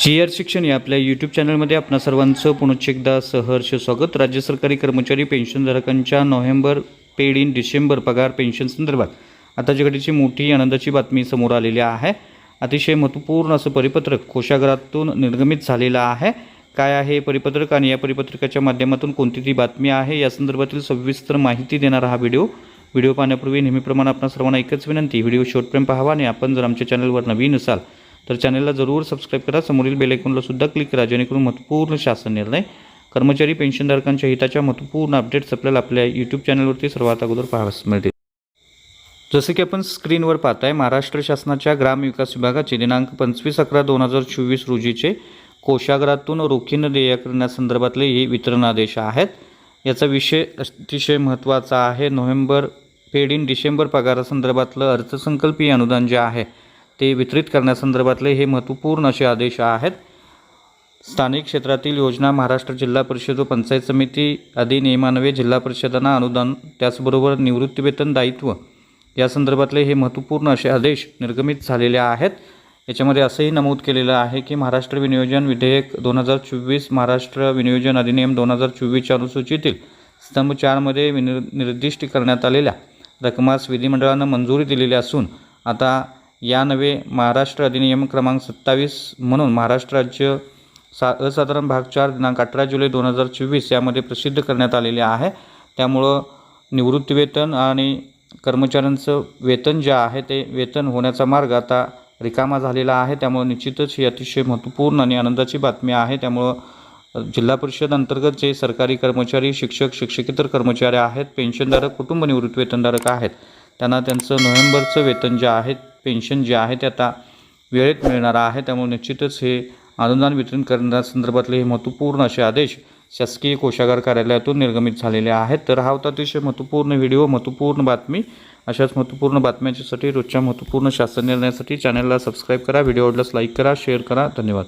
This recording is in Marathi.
चिअर शिक्षण या आपल्या यूट्यूब चॅनलमध्ये आपणा सर्वांचं पुनश्च एकदा सहर्ष स्वागत. राज्य सरकारी कर्मचारी पेन्शनधारकांच्या नोव्हेंबर पेड इन डिसेंबर पगार पेन्शन संदर्भात आता जगडीची मोठी आनंदाची बातमी समोर आलेली आहे. अतिशय महत्त्वपूर्ण असं परिपत्रक कोशागरातून निर्गमित झालेलं आहे. काय आहे हे परिपत्रक आणि या परिपत्रकाच्या माध्यमातून कोणती ती बातमी आहे या संदर्भातील सविस्तर माहिती देणारा हा व्हिडिओ. व्हिडिओ पाहण्यापूर्वी नेहमीप्रमाणे आपण सर्वांना एकच विनंती व्हिडिओ शेवटपर्यंत पाहावा आणि आपण जर आमच्या चॅनलवर नवीन असाल तर चॅनलला जरूर सबस्क्राईब करा. समोरील बेल सुद्धा क्लिक करा जेणेकरून महत्त्वपूर्ण शासन निर्णय कर्मचारी पेन्शनधारकांच्या हिताच्या महत्त्वपूर्ण अपडेट्स आपल्याला आपल्या यूट्यूब चॅनलवरती सर्वात अगोदर पाहावयास मिळतील. जसं की आपण स्क्रीनवर पाहताय महाराष्ट्र शासनाच्या ग्रामविकास विभागाचे दिनांक पंचवीस अकरा दोन हजार चोवीस रोजीचे कोशागरातून रोखीनं देय करण्यासंदर्भातले हे वितरण आदेश आहेत. याचा विषय अतिशय महत्त्वाचा आहे. नोव्हेंबर पेड इन डिसेंबर पगारासंदर्भातलं अर्थसंकल्पीय अनुदान जे आहे ते वितरित करण्यासंदर्भातले हे महत्त्वपूर्ण असे आदेश आहेत. स्थानिक क्षेत्रातील योजना महाराष्ट्र जिल्हा परिषद व पंचायत समिती अधिनियमान्वये जिल्हा परिषदांना अनुदान त्याचबरोबर निवृत्तीवेतन दायित्व या संदर्भातले हे महत्त्वपूर्ण असे आदेश निर्गमित झालेले आहेत. याच्यामध्ये असंही नमूद केलेलं आहे की महाराष्ट्र विनियोजन विधेयक दोन हजार चोवीस महाराष्ट्र विनियोजन अधिनियम दोन हजार चोवीसच्या अनुसूचीतील स्तंभ चारमध्ये विनि निर्दिष्ट करण्यात आलेल्या रकमास विधिमंडळानं मंजुरी दिलेली असून आता या नवे महाराष्ट्र अधिनियम क्रमांक सत्तावीस म्हणून महाराष्ट्र राज्य सा असाधारण भाग चार दिनांक अठरा जुलै दोन हजार चोवीस यामध्ये प्रसिद्ध करण्यात आलेले आहे. त्यामुळं निवृत्तीवेतन आणि कर्मचाऱ्यांचं वेतन जे आहे ते वेतन होण्याचा मार्ग आता रिकामा झालेला आहे. त्यामुळं निश्चितच ही अतिशय महत्त्वपूर्ण आणि आनंदाची बातमी आहे. त्यामुळं जिल्हा परिषद अंतर्गत जे सरकारी कर्मचारी शिक्षक शिक्षकेतर कर्मचारी आहेत पेन्शनधारक कुटुंब निवृत्ती वेतनधारक आहेत त्यांना त्यांचं नोव्हेंबरचं वेतन जे आहे पेन्शन जे आहे ते आता वेळेत मिळणार आहे. त्यामुळे निश्चितच हे अनुदान वितरण करण्यासंदर्भातले हे महत्त्वपूर्ण असे आदेश शासकीय कोशागार कार्यालयातून निर्गमित झालेले आहेत. तर हा होता अतिशय महत्त्वपूर्ण व्हिडिओ महत्त्वपूर्ण बातमी. अशाच महत्त्वपूर्ण बातम्यांच्यासाठी रोजच्या महत्त्वपूर्ण शासन निर्णयासाठी चॅनलला सबस्क्राईब करा व्हिडिओ आवडल्यास लाईक करा शेअर करा. धन्यवाद.